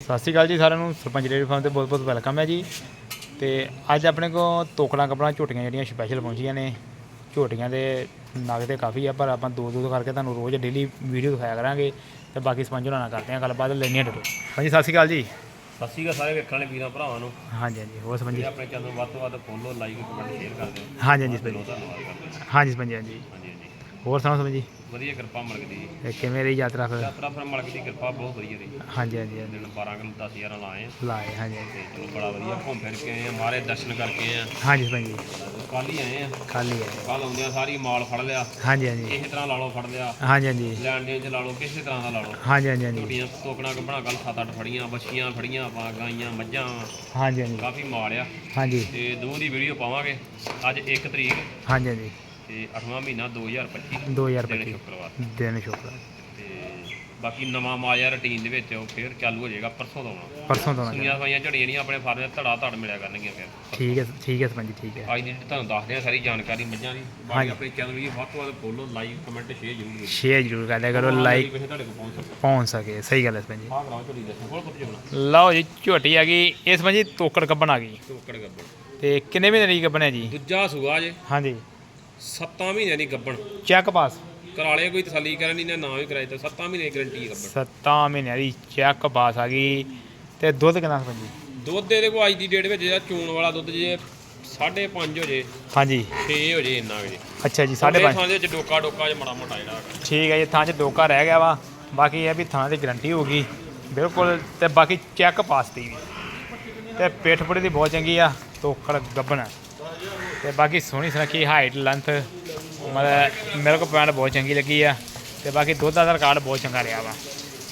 ਸਤਿ ਸ਼੍ਰੀ ਅਕਾਲ ਜੀ ਸਾਰਿਆਂ ਨੂੰ। ਸਰਪੰਚ ਡੇਅਰੀ ਫਾਰਮ ਤੇ ਬਹੁਤ ਬਹੁਤ ਵੈਲਕਮ ਹੈ ਜੀ। ਤੇ ਅੱਜ ਆਪਣੇ ਕੋਲ ਤੋਕੜਾਂ ਕੱਪੜਾਂ ਝੋਟੀਆਂ ਜਿਹੜੀਆਂ ਸਪੈਸ਼ਲ ਪਹੁੰਚੀਆਂ ਨੇ। ਝੋਟੀਆਂ ਦੇ ਨਗ ਤੇ ਕਾਫੀ ਆ ਪਰ ਆਪਾਂ ਦੋ ਦੋ ਕਰਕੇ ਤੁਹਾਨੂੰ ਰੋਜ਼ ਡੇਲੀ ਵੀਡੀਓ ਦਿਖਾਇਆ ਕਰਾਂਗੇ। ਤੇ ਬਾਕੀ ਸਪੰਜ ਹੋਣਾ ਨਾਲ ਕਰਦੇ ਹਾਂ ਗੱਲਬਾਤ ਲੈਣੀ ਡਟੋ ਹਾਂਜੀ ਸਤਿ ਸ਼੍ਰੀ ਅਕਾਲ ਜੀ। ਸਤਿ ਸ਼੍ਰੀ ਅਕਾਲ ਸਾਰੇ ਵੇਖਣ ਵਾਲੇ ਵੀਰਾਂ ਭਰਾਵਾਂ ਨੂੰ। ਹਾਂਜੀ ਹਾਂਜੀ ਹੋਰ ਸਪੰਜੀ ਜੇ? ਆਪਣੇ ਚੈਨਲ ਵੱਧ ਤੋਂ ਵੱਧ ਫੋਲੋ ਲਾਈਕ ਕਮੈਂਟ ਸ਼ੇਅਰ ਕਰ ਦਿਓ। ਹਾਂਜੀ ਹਾਂਜੀ ਧੰਨਵਾਦ ਕਰਦੇ ਹਾਂ। ਹਾਂਜੀ ਸਪੰਜੀ ਹਾਂਜੀ ਹਾਂਜੀ ਹਾਂਜੀ। ਹੋਰ ਸੁਣਾਓ ਸਪੰਜੀ ਵਧੀਆ ਕਿਰਪਾ ਮਲਕ ਦੀ। ਤੇ ਕਿਵੇਂ ਰਹੀ ਯਾਤਰਾ ਫਿਰ? ਯਾਤਰਾ ਫਿਰ ਮਲਕ ਦੀ ਕਿਰਪਾ ਬਹੁਤ ਵਧੀਆ ਰਹੀ। ਹਾਂਜੀ ਹਾਂਜੀ ਹਾਂਜੀ। ਦਿਨ 12 ਕਿਲੋ 10 11 ਲਾਏ ਆ। ਲਾਏ ਹਾਂਜੀ ਹਾਂਜੀ। ਤੇ ਚਲੋ ਬੜਾ ਵਧੀਆ ਘੁੰਮ ਫਿਰ ਕੇ ਆਏ ਆ ਮਾਰੇ ਦਰਸ਼ਨ ਕਰਕੇ ਆਏ ਆ। ਹਾਂਜੀ ਸਪੰਜੀ ਕੱਲ ਹੀ ਆਏ ਆ। ਖਾਲੀ ਹੈ ਕੱਲ ਆਉਂਦਿਆਂ ਸਾਰੀ ਮਾਲ ਫੜ ਲਿਆ। ਹਾਂਜੀ ਹਾਂਜੀ। ਕਿਸੇ ਤਰ੍ਹਾਂ ਲਾ ਲਓ ਫੜ ਲਿਆ। ਹਾਂਜੀ ਹਾਂਜੀ। ਲੈਣ ਦੇਣ ਚ ਲਾ ਲਓ ਕਿਸੇ ਤਰ੍ਹਾਂ ਦਾ ਲਾ ਲਓ। ਹਾਂਜੀ ਹਾਂਜੀ ਹਾਂਜੀ। ਝੋਟੀਆਂ ਟੋਕਣਾ ਕੱਪਣਾ ਕੱਲ 7-8 ਫੜੀਆਂ ਬੱਛੀਆਂ ਫੜੀਆਂ ਆਪਾਂ ਗਾਈਆਂ ਮੱਝਾਂ। ਹਾਂਜੀ ਹਾਂਜੀ। ਕਾਫੀ ਮਾਲ ਆ। ਹਾਂਜੀ। ਤੇ ਦੋ ਦੀ ਵੀਡੀਓ ਪਾਵਾਂਗੇ। ਅੱਜ 1 ਤਰੀਕ। ਹਾਂਜੀ ਹਾਂਜੀ। ਤੇ 8ਵਾਂ ਮਹੀਨਾ 2025 2025 ਦਿਨ ਸ਼ੁੱਕਰਵਾਰ ਦਿਨ ਸ਼ੁਕਰ ਤੇ ਬਾਕੀ ਨਵਾਂ ਮਾਇਆ ਰੁਟੀਨ ਦੇ ਵਿੱਚ ਉਹ ਫੇਰ ਚਾਲੂ ਹੋ ਜਾਏਗਾ ਪਰਸੋਂ ਤੋਂ ਆਉਣਾ। ਪਰਸੋਂ ਤੋਂ ਨਾ ਸੁਈਆਂ ਸਵਾਈਆਂ ਝੜੀਆਂ ਨਹੀਂ ਆਪਣੇ ਫਾਰਮ 'ਚ ਧੜਾ ਧੜ ਮਿਲਿਆ ਕਰਨਗੀਆਂ ਫਿਰ। ਠੀਕ ਹੈ ਠੀਕ ਹੈ ਸਪੰਜੀ ਠੀਕ ਹੈ। ਅੱਜ ਦੀ ਤੁਹਾਨੂੰ ਦੱਸਦੇ ਆ ਸਾਰੀ ਜਾਣਕਾਰੀ ਮੱਝਾਂ ਦੀ ਬਾਕੀ। ਆਪਣੇ ਚੈਨਲ ਵੀ ਵੱਧ ਤੋਂ ਵੱਧ ਫੋਲੋ ਲਾਈਕ ਕਮੈਂਟ ਸ਼ੇਅਰ ਜ਼ਰੂਰ ਕਰੋ ਸ਼ੇਅਰ ਜ਼ਰੂਰ ਕਰ ਦਿਆ ਕਰੋ ਲਾਈਕ ਕਿਸੇ ਤੁਹਾਡੇ ਕੋਲ ਪਹੁੰਚ ਸਕੇ। ਪਹੁੰਚ ਸਕੇ ਸਹੀ ਗੱਲ ਹੈ ਸਪੰਜੀ ਆਹ ਕਰਾਓ ਝੋਟੀ ਦੱਸੋ ਕੋਲ ਪੁੱਤ ਜੋਣਾ ਲਓ ਜੀ ਝੋਟੀ ਆ ਗਈ। ਇਸ ਸਪੰਜੀ ਤੋਕੜ ਕੱਬਣ ਆ ਗਈ। ਟੋਕੜ ਗੱਬੜ ਤੇ ਕਿੰਨੇ ਮਹੀਨੇ ਦੀ ਕੱਬਣ ਹੈ ਜੀ? ਦੂਜਾ ਸੂਆ ਜੇ। ਹਾਂਜੀ। 7 ਮਹੀਨਿਆਂ ਦੀ ਗੱਬਣ। ਚੈੱਕ ਪਾਸ ਕਰਾ ਲਿਆ ਕੋਈ ਤਸੱਲੀ ਕਰਨ ਨਹੀਂ ਨਾ ਨਾ ਵੀ ਕਰਾਈ ਤਾਂ 7 ਮਹੀਨੇ ਦੀ ਗਾਰੰਟੀ ਗੱਬਣ। ਸੱਤਾਂ ਮਹੀਨਿਆਂ ਦੀ ਚੈੱਕ ਪਾਸ ਆ ਗਈ। ਤੇ ਦੁੱਧ ਕਿੰਨਾ ਸਪੰਜੀ ਦੁੱਧ ਇਹਦੇ ਕੋਲ ਅੱਜ ਦੀ ਡੇਟ ਵਿੱਚ ਜਿਹੜਾ ਚੂਣ ਵਾਲਾ ਦੁੱਧ ਜੇ 5.5 ਹੋ ਜੇ ਹਾਂਜੀ। 6 ਹੋ ਜੇ ਇੰਨਾ ਕੁ ਜੇ। ਅੱਛਾ ਜੀ ਸਾਡੇ 5.5 ਥਾਂ ਦੇ ਵਿੱਚ ਡੋਕਾ ਡੋਕਾ ਜਿਹਾ ਮਾੜਾ ਮੋਟਾ ਜਿਹੜਾ ਹੈਗਾ। ਠੀਕ ਹੈ ਜੀ ਥਾਂ 'ਚ ਡੋਕਾ ਰਹਿ ਗਿਆ ਵਾ। ਬਾਕੀ ਇਹ ਆ ਵੀ ਥਾਂ ਦੀ ਗਰੰਟੀ ਹੋਊਗੀ ਬਿਲਕੁਲ ਤੇ ਬਾਕੀ ਚੈੱਕ ਪਾਸ ਦੀ ਵੀ। ਤੇ ਪਿੱਠ ਪੁੜੀ ਦੀ ਬਹੁਤ ਚੰਗੀ ਆ ਤੋਕੜ ਗੱਬਣ ਤੇ ਬਾਕੀ ਸੋਹਣੀ ਸੁਨੱਖੀ ਹਾਈਟ ਲੈਂਥ ਮਤਲਬ ਮਿਲਕ ਪੁਆਇੰਟ ਬਹੁਤ ਚੰਗੀ ਲੱਗੀ ਆ ਤੇ ਬਾਕੀ ਦੁੱਧ ਦਾ ਰਿਕਾਰਡ ਬਹੁਤ ਚੰਗਾ ਰਿਹਾ ਵਾ।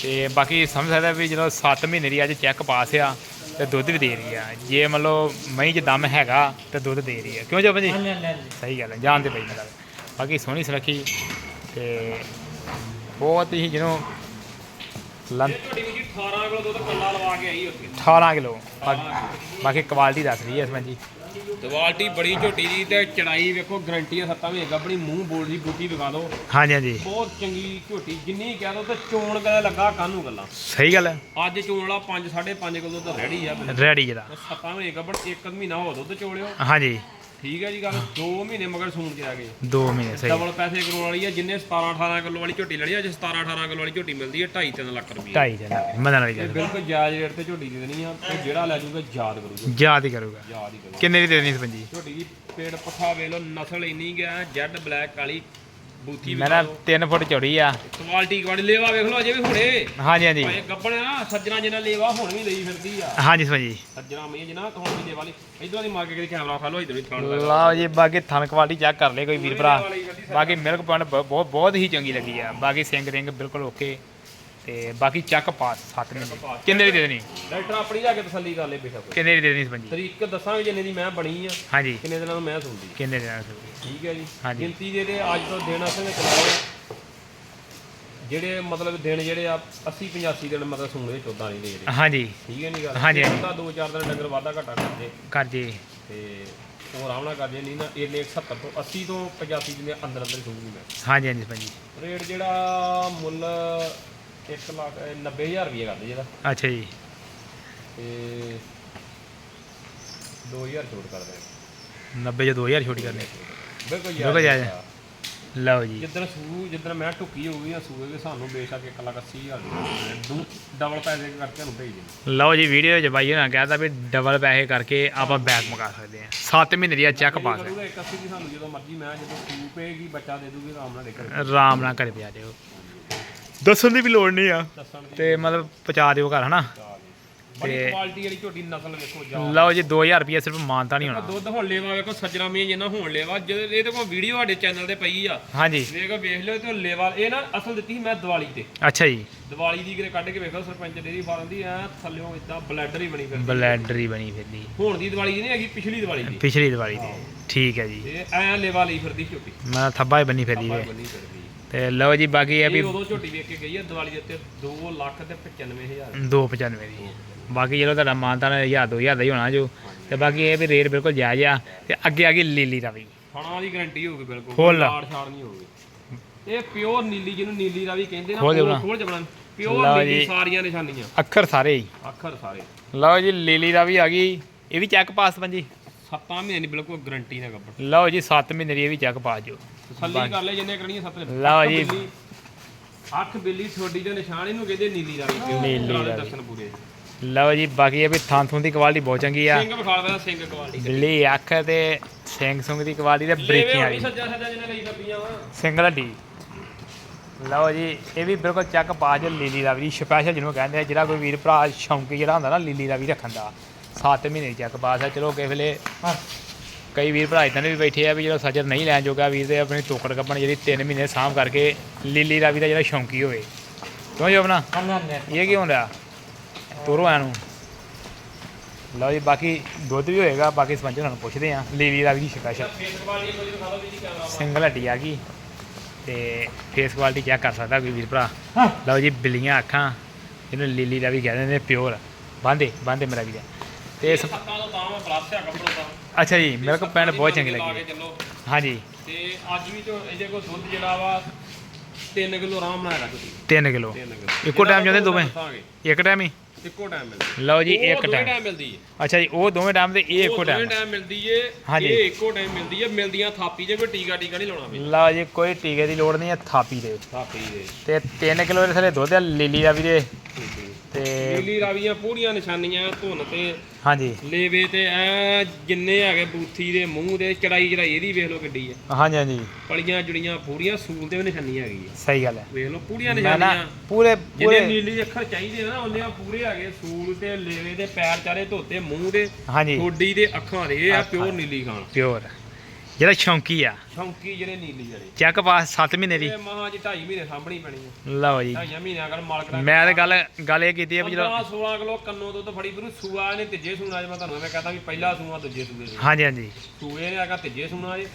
ਤੇ ਬਾਕੀ ਸਮਝ ਸਕਦਾ ਵੀ ਜਦੋਂ 7 ਮਹੀਨੇ ਦੀ ਅੱਜ ਚੈੱਕ ਪਾਸ ਆ ਤੇ ਦੁੱਧ ਵੀ ਦੇ ਰਹੀ ਆ। ਜੇ ਮੰਨ ਲਓ ਮਹੀਂ 'ਚ ਦਮ ਹੈਗਾ ਤੇ ਦੁੱਧ ਦੇ ਰਹੀ ਆ। ਕਿਉਂ ਜੀ? ਜੀ ਸਹੀ ਗੱਲ ਹੈ ਜਾਣਦੇ ਪਈ ਮੇਰਾ। ਬਾਕੀ ਸੋਹਣੀ ਸੁਨੱਖੀ ਤੇ ਬਹੁਤ ਹੀ ਜਿਹਨੂੰ ਲੰ ਇਹ ਤੁਹਾਡੀ ਵੀ ਜੀ 18 ਕਿਲੋ ਦੁੱਧ ਕੱਲਾ ਲਵਾ ਕੇ ਆਈ ਉੱਥੇ। 18 ਕਿਲੋ। ਬਾਕੀ ਕੁਆਲਿਟੀ ਦੱਸ ਰਹੀ ਹੈ ਇਸ ਜੀ। ਕੁਆਲਿਟੀ ਬੜੀ ਝੋਟੀ ਦੀ ਤੇ ਚੜਾਈ ਵੇਖੋ ਗਰੰਟੀ ਆ ਸੱਤਾਂ ਮਹੀਨੇ ਆਪਣੀ ਮੂੰਹ ਬੋਲ ਦੀ ਬੂਟੀ ਵਿਖਾ ਦਿਓ। ਹਾਂਜੀ ਹਾਂਜੀ। ਬਹੁਤ ਚੰਗੀ ਝੋਟੀ ਜਿੰਨੀ ਕਹਿ ਦੋ ਤੇ ਚੋਣ ਕਦੇ ਲੱਗਾ ਕਾਨੂੰ ਗੱਲਾਂ। ਸਹੀ ਗੱਲ ਹੈ। ਅੱਜ ਚੋਣ ਵਾਲਾ 5 5.5 ਕਿਲੋ ਦੁੱਧ ਰੈਡੀ ਆ। ਰੈਡੀ ਜਰਾ ਸੱਤਾਂ ਮਹੀਨੇ ਗੱਬੜ ਇੱਕ ਮਹੀਨਾ ਹੋ ਦੁੱਧ ਚੋਲਿਓ। ਹਾਂਜੀ। ਠੀਕ ਹੈ ਜੀ ਗੱਲ 2 ਮਹੀਨੇ ਮਗਰ ਸੂਣ ਕੇ ਆ ਗਏ। 2 ਮਹੀਨੇ ਸਹੀ। ਡਬਲ ਪੈਸੇ ਕਰੋੜ ਵਾਲੀ ਆ ਜਿੰਨੇ 17 18 ਕਿਲੋ ਵਾਲੀ ਝੋਟੀ ਲੈਣੀ ਆ ਜੇ 17 18 ਕਿਲੋ ਵਾਲੀ ਝੋਟੀ ਮਿਲਦੀ ਹੈ 2.5 3 ਲੱਖ ਰੁਪਏ ਢਾਈ ਜਣਾ ਮਦਨ ਵਾਲੀ ਗੱਲ ਬਿਲਕੁਲ ਜਾਇਜ਼ ਰੇਟ ਤੇ ਝੋਟੀ ਦੇ ਦੇਣੀ ਆ ਤੇ ਜਿਹੜਾ ਲੈ ਜੂਗਾ ਯਾਦ ਕਰੂਗਾ। ਯਾਦ ਹੀ ਕਰੂਗਾ। ਯਾਦ ਹੀ ਕਰੂਗਾ। ਕਿੰਨੇ ਦੀ ਦੇਣੀ ਜੀ ਝੋਟੀ ਦੀ ਪੇੜ ਪੱਖਾ ਵੇਖ ਲਓ ਨਸਲ ਇੰਨੀ ਗਿਆ ਜੈਡ ਬਲੈਕ ਕਾਲੀ ਬੂਥੀ ਵੀ ਮੇਰਾ 3 ਫੁੱਟ ਚੌੜੀ ਆ। ਕੁਆਲਿਟੀ ਕੁਆਲਿਟੀ ਲੇਵਾ ਵੇਖ ਲਓ ਅਜੇ ਵੀ ਹੁਣੇ। ਹਾਂਜੀ ਹਾਂਜੀ। ਭਾਵੇਂ ਗੱਬਣ ਆ ਸੱਜਣਾ ਜਿੰਨਾ ਲੇਵਾ ਹੁਣ ਵੀ ਲਈ ਫਿਰਦੀ ਆ। ਹਾਂਜੀ ਜੀ ਸੱਜਣਾ ਮਈ ਜਿੰਨਾ ਹੁਣ ਵੀ ਲੇਵਾ ਲਈ। ਇਧਰੋਂ ਦੀ ਮਾਰ ਕੇ ਕੈਮਰਾ ਖਾ ਲਓ ਇਧਰੋਂ ਹੀ ਥਾਣ ਲਓ ਜੀ ਬਾਕੀ ਥਣ ਕੁਆਲਿਟੀ ਚੈੱਕ ਕਰ ਲੈ ਕੋਈ ਵੀਰ ਭਰਾ। ਬਾਕੀ ਮਿਲਕ ਪੁਆਇੰਟ ਬਹੁਤ ਬਹੁਤ ਹੀ ਚੰਗੀ ਲੱਗੀ ਆ। ਬਾਕੀ ਸਿੰਗ ਰਿੰਗ ਬਿਲਕੁਲ ਓਕੇ ਤੇ ਬਾਕੀ ਚੱਕ ਪਾਸ 7 ਮਹੀਨੇ। ਕਿੰਨੇ ਦੀ ਦੇ ਦੇਣੀ? ਡਾਕਟਰ ਆਪਣੀ ਜਾ ਕੇ ਤਸੱਲੀ ਕਰ ਲੈ ਬੇਸ਼ੱਕ ਕਿੰਨੇ ਦੀ ਦੇ ਦੇਣੀ ਜੀ ਤਰੀਕ ਦੱਸਾਂਗੇ ਜਿੰਨੇ ਦੀ ਮੈਂ ਬਣੀ ਆ ਹਾਂਜੀ। ਕਿੰਨੇ ਦਿਨਾਂ ਨੂੰ ਮੈਂ ਸੁਣਦੀ ਕਿੰਨੇ ਦੇਣਾ ਇਸ ਠੀਕ ਹੈ ਜੀ। ਹਾਂਜੀ। ਗਿਣਤੀ ਦੇ ਦੇ ਅੱਜ ਤੋਂ ਦਿਨ ਅਸਲ ਵਿੱਚ ਚਲਾਓ ਜਿਹੜੇ ਮਤਲਬ ਦਿਨ ਜਿਹੜੇ ਆ 80 85 ਦਿਨ ਮਤਲਬ ਸੂਣ ਦੇ 14 ਨਹੀਂ ਦੇ ਜਿਹੜੇ। ਹਾਂਜੀ। ਠੀਕ ਹੈ ਨਹੀਂ ਗੱਲ? ਹਾਂਜੀ, ਹਾਂਜੀ। ਤਾਂ ਦੋ ਚਾਰ ਦਿਨ ਡੰਗਰ ਵਾਧਾ ਘਾਟਾ ਕਰਦੇ। ਕਰ ਜੀ ਤੇ ਉਹ ਆਰਾਮ ਨਾਲ ਕਰਦੇ ਨਹੀਂ ਨਾ ਇਹ 70 ਤੋਂ 80 ਤੋਂ 85 ਦਿਨ ਦੇ ਅੰਦਰ ਅੰਦਰ ਸੂਣਗੀ ਮੈਂ। ਹਾਂਜੀ ਹਾਂਜੀ ਭਾਜੀ ਰੇਟ ਜਿਹੜਾ ਮੁੱਲ 1 ਲੱਖ 90000 ਰੁਪਏ ਕਰਦੇ ਜਿਹਦਾ ਅੱਛਾ ਜੀ। ਤੇ 2000 ਛੋਟ ਕਰਦੇ 90 ਜੋ 2000 ਛੋਟੀ ਕਰਨੀ। ਬਿਲਕੁਲ ਬਿਲਕੁਲ ਜਾਇਜ਼ ਹੈ। ਲਓ ਜੀ। ਜਿੱਦਣ ਸੂ ਜਿੱਦਣ ਮੈਂ ਟੁੱਕੀ ਹੋਊਗੀ ਨਾ ਸੂਏ ਵੀ ਸਾਨੂੰ ਬੇਸ਼ੱਕ 1 ਲੱਖ 80 ਹਜ਼ਾਰ ਦੀ ਡਬਲ ਪੈਸੇ ਕਰਕੇ ਤੁਹਾਨੂੰ ਭੇਜ ਦੇਣੀ ਲਓ ਜੀ ਵੀਡੀਓ 'ਚ ਬਾਈ ਹੋਣਾ ਕਹਿਤਾ ਵੀ ਡਬਲ ਪੈਸੇ ਕਰਕੇ ਆਪਾਂ ਬੈਗ ਮੰਗਾ ਸਕਦੇ ਹਾਂ। 7 ਮਹੀਨੇ ਦੀ ਆ ਚੈੱਕ ਪਾਸ ਹੈ। ਕਰੂਗਾ 81 ਦੀ ਸਾਨੂੰ ਜਦੋਂ ਮਰਜ਼ੀ ਮੈਂ ਜਦੋਂ ਸੂ ਪਏਗੀ ਬੱਚਾ ਦੇ ਦੂਗੀ ਆਰਾਮ ਨਾਲ ਦੇਖੋ। ਆਰਾਮ ਨਾਲ ਘਰੇ ਪਿਆ ਦਿਓ। ਦੱਸਣ ਦੀ ਵੀ ਲੋੜ ਨਹੀਂ ਆ। ਦੱਸਣ ਦੀ ਤੇ ਮਤਲਬ ਪਹੁੰਚਾ ਦਿਓ ਘਰ ਹਨਾ? ਬੜੀ ਕੁਆਲਿਟੀ ਵਾਲੀ ਝੋਟੀ ਨਸਲ ਵੇਖੋ ਜਾ। ਲਓ ਜੀ 2000 ਰੁਪਏ ਸਿਰਫ ਮਾਨਤਾ ਨਹੀਂ ਹੋਣਾ। ਦੁੱਧ ਹੁਣ ਲੇਵਾ ਵੇਖੋ ਸੱਜਣਾ ਮੀਆਂ ਜਿੰਨਾ ਹੁਣ ਲੇਵਾ। ਜਦੋਂ ਇਹਦੇ ਕੋਲ ਵੀਡੀਓ ਸਾਡੇ ਚੈਨਲ ਤੇ ਪਈ ਆ। ਹਾਂਜੀ। ਵੇਖੋ ਵੇਖ ਲਿਓ ਤੇ ਲੇਵਾ ਇਹ ਨਾ ਅਸਲ ਦਿੱਤੀ ਸੀ ਮੈਂ ਦੀਵਾਲੀ ਤੇ। ਅੱਛਾ ਜੀ। ਦੀਵਾਲੀ ਦੀ ਕਿਤੇ ਕੱਢ ਕੇ ਵੇਖੋ ਸਰਪੰਚ ਡੇਰੀ ਫਾਰਮ ਦੀ ਐ ਥੱਲਿਓਂ ਇਦਾਂ ਬਲੈਡਰ ਹੀ ਬਣੀ ਫਿਰ ਬਲੈਡਰੀ ਬਣੀ ਫਿਰਦੀ। ਹੁਣ ਦੀ ਦੀਵਾਲੀ ਦੀ ਨਹੀਂ ਹੈਗੀ ਪਿਛਲੀ ਦੀਵਾਲੀ ਦੀ। ਪਿਛਲੀ ਦੀਵਾਲੀ ਤੇ ਠੀਕ ਹੈ ਜੀ। ਤੇ ਐ ਲੇਵਾ ਲਈ ਫਿਰਦੀ ਝੋਟੀ। ਮੈਂ ਥੱਬਾ ਹੀ ਫਿਰਦੀ ਬੰਨੀ ਫਿਰਦੀ। ਤੇ ਲਓ ਜੀ ਬਾਕੀ ਇਹ ਵੀ ਇਹ ਉਦੋਂ ਝੋਟੀ ਵੇਖ ਕੇ ਗਈ ਆ ਦੀਵਾਲੀ ਦੇ ਉੱਤੇ 2 ਲੱਖ ਤੇ 95000 295 ਦੀ ਬਾਕੀ ਜਦੋਂ ਤੁਹਾਡਾ ਮਾਨਤਾ ਨੇ 1000 2000 ਦਾ ਹੀ ਹੋਣਾ ਜੋ। ਤੇ ਬਾਕੀ ਇਹ ਵੀ ਰੇਟ ਬਿਲਕੁਲ ਜਾਇਜ਼ ਆ ਤੇ ਅੱਗੇ ਆ ਗਈ ਲੀਲੀ ਦਾ ਵੀ ਥਣਾ ਦੀ ਗਾਰੰਟੀ ਹੋਊਗੀ ਬਿਲਕੁਲ ਫੁੱਲ। ਛਾੜ ਨਹੀਂ ਹੋਊਗੀ। ਇਹ ਪਿਓਰ ਨੀਲੀ ਜਿਹਨੂੰ ਨੀਲੀ ਰਾਵੀ ਕਹਿੰਦੇ ਨਾ। ਉਹ ਖੋਲ ਜਬਣਾ ਪਿਓਰ ਨੀਲੀ। ਸਾਰੀਆਂ ਨਿਸ਼ਾਨੀਆਂ। ਅੱਖਰ ਸਾਰੇ ਹੀ। ਅੱਖਰ ਸਾਰੇ। ਲਓ ਜੀ ਲੀਲੀ ਦਾ ਵੀ ਆ ਗਈ। ਇਹ ਵੀ ਚੈੱਕ ਪਾਸ ਪੰਜੀ। ਸੱਤਾਂ ਮਹੀਨੇ ਦੀ ਬਿਲਕੁਲ ਗਾਰੰਟੀ ਨਾਲ ਗੱਬੜ। ਲਓ ਜੀ 7 ਮਹੀਨੇ ਦੀ ਇਹ ਵੀ ਚੈੱਕ ਪਾਸ ਜੋ। ਤਸੱਲੀ ਕਰ ਲੈ ਜਿੰਨੇ ਕਰਨੀਆਂ ਸੱਤ ਨੇ ਲਓ ਜੀ। ਅੱਖ ਬਿੱਲੀ ਛੋਟੀ ਦੇ ਨਿਸ਼ਾਨ ਇਹਨੂੰ ਕਹਿੰਦੇ ਨੀਲੀ ਰਾਵੀ ਨੀਲੀ ਦੇ ਰਾਵੀ। ਦਰਸ਼ਨ ਪੂਰੇ। ਲਓ ਜੀ ਬਾਕੀ ਇਹ ਵੀ ਥਾਂ ਥੂੰ ਦੀ ਕੁਆਲਿਟੀ ਬਹੁਤ ਚੰਗੀ ਆ। ਸਿੰਘ ਵਿਖਾਲ ਪਹਿਲਾਂ ਸਿੰਘ ਕੁਆਲਿਟੀ ਬਿੱਲੀ ਅੱਖ ਤੇ ਸਿੰਘ ਸੁੰਗ ਦੀ ਕੁਆਲਿਟੀ ਤੇ ਹੋਣੀ ਵਾਲੀ। ਸੱਜਾ ਸੱਜਾ ਜਿਹਨੇ ਲਈ ਫਿਰਦੀਆਂ ਵਾ। ਸਿੰਗਲ ਹੱਡੀ ਲਓ ਜੀ ਇਹ ਵੀ ਬਿਲਕੁਲ ਚੱਕ ਪਾਜ ਲੀਲੀ ਦਾ ਵੀ ਸਪੈਸ਼ਲ ਜਿਹਨੂੰ ਕਹਿੰਦੇ ਆ ਜਿਹੜਾ ਕੋਈ ਵੀਰ ਭਰਾ ਸ਼ੌਂਕੀ ਜਿਹੜਾ ਹੁੰਦਾ ਨਾ ਲੀਲੀ ਦਾ ਵੀ ਰੱਖਣ ਦਾ। 7 ਮਹੀਨੇ ਦੀ ਚੱਕ ਪਾਸ ਆ ਚਲੋ ਕਿਸੇ ਵੇਲੇ ਕਈ ਵੀਰ ਭਰਾ ਇਦਾਂ ਦੇ ਵੀ ਬੈਠੇ ਆ ਵੀ ਜਿਹੜਾ ਸੱਜਰ ਨਹੀਂ ਲੈਣ ਜੋਗਾ ਵੀਰ ਦੇ ਆਪਣੀ ਤੋਕੜ ਕੱਪਣ ਜਿਹੜੀ 3 ਮਹੀਨੇ ਸਾਂਭ ਕਰਕੇ ਲੀਲੀ ਦਾ ਵੀ ਦਾ ਜਿਹੜਾ ਸ਼ੌਂਕੀ ਹੋਵੇ। ਕਿਉਂ ਜੋਬਨਾ? ਇਹ ਕੀ ਹੁੰਦਾ? ਤੋਰੋ ਆਇਆ ਨੂੰ। ਲਓ ਜੀ ਬਾਕੀ ਦੁੱਧ ਵੀ ਹੋਏਗਾ ਬਾਕੀ ਸਪੰਜ ਨੂੰ ਪੁੱਛਦੇ ਆ ਲੀਲੀ ਦਾ ਵੀ ਸਪੈਸ਼ਲ ਫੇਸ ਕੁਆਲਿਟੀ ਕੋਈ ਦਿਖਾ ਦਿਓ ਵੀ ਜੀ ਕੈਮਰਾ ਸਿੰਗਲ ਹੱਡੀ ਆ ਗਈ। ਤੇ ਫੇਸ ਕੁਆਲਿਟੀ ਚੈੱਕ ਕਰ ਸਕਦਾ ਕੋਈ ਵੀਰ ਭਰਾ? ਲਓ ਜੀ ਬਿੱਲੀਆਂ ਅੱਖਾਂ ਇਹਨੂੰ ਲੀਲੀ ਦਾ ਵੀ ਕਹਿੰਦੇ ਨੇ ਪਿਓਰ। ਬਾਂਦੇ ਬਾਂਦੇ ਮੇਰਾ ਵੀ ਤੇ ਇਸ ਸੱਤਾਂ ਤੋਂ ਤਾਂ ਮੈਂ ਪਲੱਸ ਆ ਕੱਪੜਾ ਤਾਂ। ਅੱਛਾ ਜੀ ਮੇਰੇ ਕੋਲ ਪੈਂਟ ਬਹੁਤ ਚੰਗੀ ਲੱਗੀ। ਚੱਲੋ। ਹਾਂਜੀ। ਤੇ ਅੱਜ ਵੀ ਜੋ ਇਹਦੇ ਕੋਲ ਦੁੱਧ ਜਿਹੜਾ ਵਾ 3 ਕਿਲੋ ਆਰਾਮ ਨਾਲ ਹੈਗਾ ਤੁਸੀਂ। 3 ਕਿਲੋ। 3 ਕਿਲੋ। ਇੱਕੋ time ਜਾਂਦੇ ਦੋਵੇਂ? ਇੱਕ ਟਾਈਮ ਹੀ? ਇੱਕੋ ਟਾਈਮ ਮਿਲਦੀ ਲਓ ਜੀ ਇੱਕ ਟਾਈਮ। ਮਿਲਦੀ ਹੈ। ਅੱਛਾ ਜੀ ਉਹ ਦੋਵੇਂ ਟਾਈਮ ਤੇ ਇਹ ਇੱਕੋ ਉਹ ਦੋਵੇਂ ਟਾਈਮ ਟਾਈਮ ਮਿਲਦੀ ਏ। ਇਹ ਇੱਕੋ ਟਾਈਮ ਮਿਲਦੀ ਏ ਮਿਲਦੀਆਂ ਥਾਪੀ ਜੇ ਕੋਈ ਟੀਕਾ ਟੀਕਾ ਨਹੀਂ ਲਾਉਣਾ ਵੀ। ਲਓ ਜੀ ਕੋਈ ਟੀਕੇ ਦੀ ਲੋੜ ਨਹੀਂ ਹੈ ਥਾਪੀ ਦੇ। ਥਾਪੀ ਦੇ। ਤੇ 3 ਕਿਲੋ ਦੇ ਥਲੇ ਦੁੱਧ ਆ ਲੀਲੀ ਦਾ ਵੀ ਦੇ ਤੇ ਨੀਲੀ ਰਾਵੀਆਂ ਪੂਰੀਆਂ ਨਿਸ਼ਾਨੀਆਂ ਧੁਨ ਤੇ ਹਾਂਜੀ। ਲੇਵੇ ਤੇ ਐ ਜਿੰਨੇ ਹੈਗੇ ਬੂਥੀ ਦੇ ਮੂੰਹ ਦੇ ਚੜਾਈ ਚੜਾਈ ਇਹਦੀ ਵੇਖ ਲਓ ਕਿੱਡੀ ਆ। ਹਾਂਜੀ ਹਾਂਜੀ। ਪਲੀਆਂ ਜੁੜੀਆਂ ਪੂਰੀਆਂ ਸੂਲ ਤੇ ਵੀ ਨਿਸ਼ਾਨੀ ਹੈਗੀ ਆ। ਸਹੀ ਗੱਲ ਹੈ। ਵੇਖ ਲਓ ਪੂਰੀਆਂ ਮੈਂ ਨਾ ਨਿਸ਼ਾਨੀਆਂ। ਪੂਰੇ ਜਿਹਦੇ ਪੂਰੇ ਨੀਲੀ ਅੱਖਰ ਚਾਹੀਦੇ ਨਾ ਉਹਨੇ ਆ ਪੂਰੇ ਹੈਗੇ ਸੂਲ ਤੇ ਲੇਵੇ ਦੇ ਪੈਰ ਚਾਰੇ ਧੋਤੇ ਮੂੰਹ ਦੇ ਹਾਂਜੀ। ਥੋਡੀ ਦੇ ਅੱਖਾਂ ਦੇ ਇਹ ਆ ਪਿਓਰ ਨੀਲੀ ਖਾਨ ਪਿਓਰ ਜਿਹੜਾ ਸ਼ੌਂਕੀ ਆ। ਸ਼ੌਂਕੀ ਜਿਹੜੇ ਨੀਲੀ ਵਾਲੇ ਚੈੱਕ ਪਾਸ 7 ਮਹੀਨੇ ਦੀ? ਇਹ ਮਹਾਂ ਜੀ 2.5 ਮਹੀਨੇ ਸਾਂਭਣੀ ਪੈਣੀ ਆ। ਲਓ ਜੀ। 2.5 ਮਹੀਨਿਆਂ ਅਗਰ ਮਾਲਕ ਦਾ ਮੈਂ ਤੇ ਗੱਲ ਗੱਲ ਇਹ ਕੀਤੀ ਹੈ ਵੀ ਜਦੋਂ 15 16 ਕਿਲੋ ਕੰਨੋਂ ਦੁੱਧ ਫੜੀ ਫਿਰੂ ਸੂਆ ਨੇ ਤੀਜੇ ਸੂਣਾ ਜੇ ਮੈਂ ਤੁਹਾਨੂੰ ਐਵੇਂ ਕਹਤਾ ਵੀ ਪਹਿਲਾ ਸੂਆ ਦੂਜੇ ਸੂਏ। ਹਾਂਜੀ ਹਾਂਜੀ। ਸੂਏ ਨੇ ਆਗਾ ਤੀਜੇ ਸੂਣਾ ਜੇ।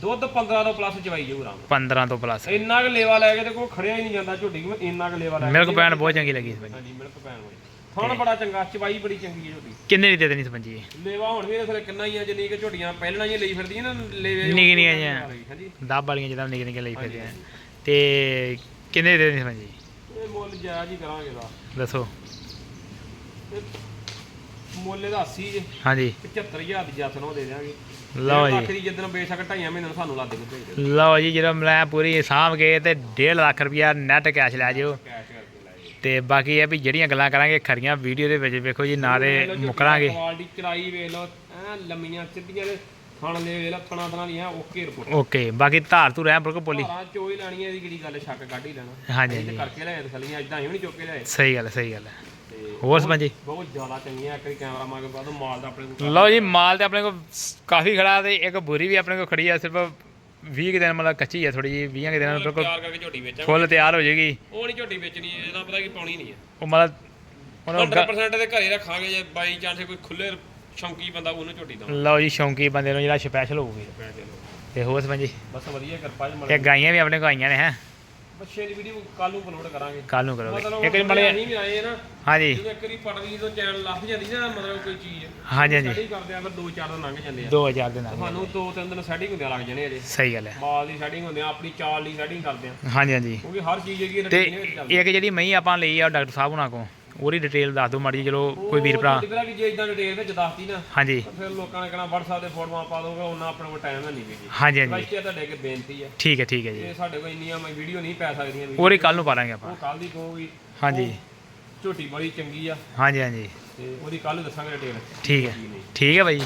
ਦੁੱਧ 15 ਤੋਂ ਪਲੱਸ ਚਵਾਈ ਜਾਊ ਆਰਾਮ 15 ਤੋਂ ਪਲੱਸ। ਇੰਨਾ ਕੁ ਲੇਵਾ ਲੈ ਕੇ ਤੇ ਕੋਈ ਖੜਿਆ ਹੀ ਨਹੀਂ ਜਾਂਦਾ ਝੋਟੀ ਇੰਨਾ ਕੁ ਲੇਵਾ ਲੈ ਕੇ ਮਿਲਕ ਪੈਣ ਬਹੁਤ ਚੰਗੀ ਲੱਗੀ ਇਸ ਵਾਰੀ। ਹਾਂਜੀ ਮਿਲਕ ਪੈਣ ਵਾਲੀ ਥਣ ਬੜਾ ਚੰਗਾ ਚਵਾਈ ਬੜੀ ਚੰਗੀ ਹੈ ਝੋਟੀ ਕਿੰਨੇ ਦੀ ਦੇ ਦੇਣੀ ਸਪੰਜੀ? ਲੇਵਾ ਹੁਣ ਵੀ ਇਹਦੇ ਕਿੰਨਾ ਹੀ ਆ ਜਿੰਨੀ ਕਿ ਝੋਟੀਆਂ ਪਹਿਲਾਂ ਹੀ ਲਈ ਫਿਰਦੀਆਂ ਨਾ ਲੇਵੇ ਨਿੱਕੀਆਂ ਨਿੱਕੀਆਂ ਜਿਹੀਆਂ। ਹਾਂਜੀ। ਦਾਬ ਵਾਲੀਆਂ ਜਿਹਦਾ ਨਿੱਕੇ ਨਿੱਕੇ ਲਈ ਫਿਰਦੇ ਆ ਤੇ ਕਿੰਨੇ ਦੀ ਦੇ ਦੇਣੀ ਸਪੰਜੀ? ਇਹ ਮੁੱਲ ਜਾਇਜ਼ ਹੀ ਕਰਾਂਗੇ ਦਾ। ਦੱਸੋ। ਮੁੱਲ ਇਹਦਾ 80 ਜੇ। ਹਾਂਜੀ। 75000 ਦੀ ਜੱਤ ਨੂੰ ਦੇ ਦਿਆਂਗੇ। ਲਓ ਜੀ। ਆਖਰੀ ਜਿੱਦਣ ਬੇਸ਼ੱਕ ਢਾਈਆਂ ਮਹੀਨਿਆਂ ਨੂੰ ਸਾਨੂੰ ਲਾ ਦੇ ਕੇ ਭੇਜ ਦਿਓ ਲਓ ਜੀ ਜਦੋਂ ਮੈਂ ਪੂਰੀ ਸਾਂਭ ਕੇ ਤੇ 1.5 ਲੱਖ ਰੁਪਇਆ ਨੈਟ ਕੈਸ਼ ਲੈ ਜਿਓ। ਕੈਸ਼ ਕਰਕੇ ਲੈ ਜਾਓ ਤੇ ਬਾਕੀ ਇਹ ਵੀ ਜਿਹੜੀਆਂ ਗੱਲਾਂ ਕਰਾਂਗੇ ਖਰੀਆਂ ਵੀਡੀਓ ਦੇ ਵਿੱਚ ਵੇਖੋ ਜੀ ਨਾ ਦੇ ਮੁਕਰਾਂਗੇ। ਕੁਆਲਿਟੀ ਚੜਾਈ ਵੇਖ ਲਓ ਐ ਲੰਮੀਆਂ ਸਿੱਧੀਆਂ ਦੇ ਥਣ ਲੈ ਵੇਖ ਲਓ ਥਣਾ ਥਣਾ ਦੀਆਂ ਓਕੇ ਰਿਪੋਰਟ ਓਕੇ ਬਾਕੀ ਧਾਰ ਤੂੰ ਰਹਿ ਬਿਲਕੁਲ ਬੋਲੀ ਧਾਰਾਂ ਚੋਈ ਲੈਣੀ ਹੈ ਇਹਦੀ ਕਿਹੜੀ ਗੱਲ ਸ਼ੱਕ ਕੱਢ ਹੀ ਲੈਣਾ। ਹਾਂਜੀ ਅਸੀਂ ਤੇ ਹਾਂਜੀ ਕਰਕੇ ਲਿਆਏ ਥਲੀਆਂ ਇਦਾਂ ਹੀ ਨਹੀਂ ਚੁੱਕ ਕੇ ਲਿਆਏ। ਸਹੀ ਗੱਲ ਹੈ, ਸਹੀ ਗੱਲ ਹੈ। ਤੇ ਹੋਰ ਸਪੰਜੀ ਬਹੁਤ ਜ਼ਿਆਦਾ ਚੰਗੀਆਂ ਇੱਕ ਵਾਰੀ ਕੈਮਰਾ ਮਾਰ ਕੇ ਬਾਅਦ ਮਾਲ ਦਾ ਆਪਣੇ ਕੋਲ ਲਓ ਜੀ ਮਾਲ ਤੇ ਆਪਣੇ ਕੋਲ ਕਾਫੀ ਖੜਾ ਤੇ ਇੱਕ ਬੁਰੀ ਵੀ ਆਪਣੇ ਕੋਲ ਖੜੀ ਆ ਸਿਰਫ 20 ਕੁ ਦਿਨ ਮਤਲਬ ਕੱਚੀ ਆ ਥੋੜੀ ਜੀ 20 ਕੁ ਦਿਨਾਂ ਨੂੰ ਬਿਲਕੁਲ ਤਿਆਰ ਕਰਕੇ ਝੋਟੀ ਵੇਚਾਂਗੇ। ਫੁੱਲ ਤਿਆਰ ਹੋ ਜਾਏਗੀ ਉਹ ਨਹੀਂ ਝੋਟੀ ਵੇਚਣੀ ਇਹਦਾ ਪਤਾ ਕੀ ਪਾਉਣੀ ਨਹੀਂ ਹੈ ਉਹ ਮਤਲਬ ਉਹਨੂੰ ਗ- 100% ਦੇ ਘਰੇ ਰੱਖਾਂਗੇ ਜੇ ਬਾਈ ਚਾਂਸ ਕੋਈ ਖੁੱਲੇ ਸ਼ੌਂਕੀ ਬੰਦਾ ਉਹਨੂੰ ਝੋਟੀ ਦਵਾਂ ਲਓ ਜੀ ਸ਼ੌਂਕੀ ਬੰਦੇ ਨੂੰ ਜਿਹੜਾ ਸਪੈਸ਼ਲ ਹੋਊਗੀ। ਤੇ ਹੋਰ ਸਪੰਜੀ ਬਸ ਵਧੀਆ ਕਿਰਪਾ ਜੀ ਤੇ ਗਾਈਆਂ ਵੀ ਆਪਣੇ ਕੋਲ ਆਈਆਂ ਨੇ ਹੈ? ਬੱਚੇ ਦੀ ਵੀਡੀਓ ਕੱਲ ਨੂੰ ਅਪਲੋਡ ਕਰਾਂਗੇ। ਕੱਲ ਨੂੰ ਕਰੋਗੇ। ਮਤਲਬ ਇੱਕ ਵਾਰੀ ਮਲੇ ਅਸੀਂ ਵੀ ਆਏ ਨਾ ਹਾਂਜੀ। ਜਦੋਂ ਇੱਕ ਵਾਰੀ ਪਟੜੀ ਤੋਂ ਚੈਨਲ ਲੱਭ ਜਾਂਦੀ ਨਾ ਮਤਲਬ ਕੋਈ ਚੀਜ਼। ਹਾਂਜੀ ਹਾਂਜੀ। ਸੈਟਿੰਗ ਕਰਦੇ ਆ ਫਿਰ 2-4 ਦਿਨ ਲੰਘ ਜਾਂਦੇ ਆ। 2000 ਦੇ ਨਾਲ ਸਾਨੂੰ 2-3 ਦਿਨ ਸੈਟਿੰਗ ਹੁੰਦਿਆਂ ਲੱਗ ਜਾਣੇ ਅਜੇ ਸਹੀ ਗੱਲ ਹੈ। ਮਾਲ ਦੀ ਸੈਟਿੰਗ ਹੁੰਦੇ ਆ ਆਪਣੀ ਚਾਲ ਦੀ ਸੈਟਿੰਗ ਕਰਦੇ ਆ। ਹਾਂਜੀ ਹਾਂਜੀ। ਕਿਉਂਕਿ ਹਰ ਚੀਜ਼ ਹੈਗੀ ਤੇ ਰੁਟੀਨ ਵਿੱਚ ਚੱਲਦੀ ਇੱਕ ਜਿਹੜੀ ਮਹੀਂ ਆਪਾਂ ਲਈ ਆ ਉਹ ਡਾਕਟਰ ਸਾਹਿਬ ਹੁਣਾਂ ਕੋ ਉਹਦੀ ਡਿਟੇਲ ਦੱਸ ਦਿਓ ਮਾੜੀ ਚਲੋ ਕੋਈ ਵੀਰ ਭਰਾ। ਜਿਹੜਾ ਕਿ ਜੇ ਇਦਾਂ ਡਿਟੇਲ ਵਿੱਚ ਦੱਸਤੀ ਨਾ ਹਾਂਜੀ। ਫਿਰ ਲੋਕਾਂ ਨੇ ਕਹਿਣਾ WhatsApp ਤੇ ਫੋਟੋਆਂ ਪਾ ਦੋਗੇ ਉਹਨਾਂ ਆਪਣੇ ਕੋਲ ਟਾਈਮ ਨਹੀਂ ਵੀ ਜੀ। ਹਾਂਜੀ ਹਾਂਜੀ। ਵੈਸੇ ਤੁਹਾਡੇ ਅੱਗੇ ਬੇਨਤੀ ਹੈ। ਠੀਕ ਹੈ ਠੀਕ ਹੈ ਜੀ। ਇਹ ਸਾਡੇ ਕੋਲ ਇੰਨੀਆਂ ਮੈਂ ਵੀਡੀਓ ਨਹੀਂ ਪੈ ਸਕਦੀਆਂ ਵੀ ਉਹਦੀ ਕੱਲ ਨੂੰ ਪਾ ਲਾਂਗੇ ਆਪਾਂ। ਉਹ ਕੱਲ ਦੀ ਕਹੋਗੀ। ਹਾਂਜੀ। ਝੋਟੀ ਬੜੀ ਚੰਗੀ ਆ। ਹਾਂਜੀ ਹਾਂਜੀ। ਤੇ ਉਹਦੀ ਕੱਲ ਦੱਸਾਂਗੇ ਡਿਟੇਲ ਠੀਕ ਹੈ। ਠੀਕ ਹੈ ਭਾਈ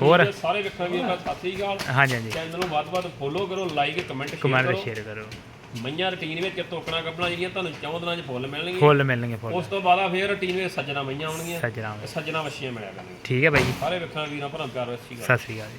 ਹੋਰ? ਸਾਰੇ ਵੇਖਣ ਵੀ ਸਤਿ ਸ੍ਰੀ ਅਕਾਲ। ਹਾਂਜੀ ਹਾਂਜੀ। ਚੈਨਲ ਨੂੰ ਵੱਧ ਵੱਧ ਫੋਲੋ ਕਰੋ ਲਾਈਕ ਕਮੈਂਟ ਕਮੈਂਟ ਸ਼ੇਅਰ ਕਰੋ। ਮਈਆਂ ਰੁਟੀਨ ਵਿੱਚ ਤੋਕਣਾ ਕੱਪਣਾ ਜਿਹੜੀਆਂ ਤੁਹਾਨੂੰ ਚੌਂ ਦਿਨਾਂ 'ਚ ਫੁੱਲ ਮਿਲਣਗੀਆਂ। ਫੁੱਲ ਮਿਲਣਗੇ ਫੁੱਲ। ਉਸ ਤੋਂ ਬਾਅਦ ਆ ਫੇਰ ਰੁਟੀਨ ਵਿੱਚ ਸੱਜਣਾ ਮਈਆਂ ਆਉਣਗੀਆਂ। ਸੱਜਣਾ। ਸੱਜਣਾ ਵਛੀਆਂ ਮਿਲਿਆ ਕਰਨਗੀਆਂ। ਠੀਕ ਹੈ ਭਾਈ ਸਾਰੇ ਵੇਖਣ ਵੀਰਾਂ ਭਰਾ ਪਿਆਰ ਸਤਿ ਸ੍ਰੀ ਅਕਾਲ ਜੀ।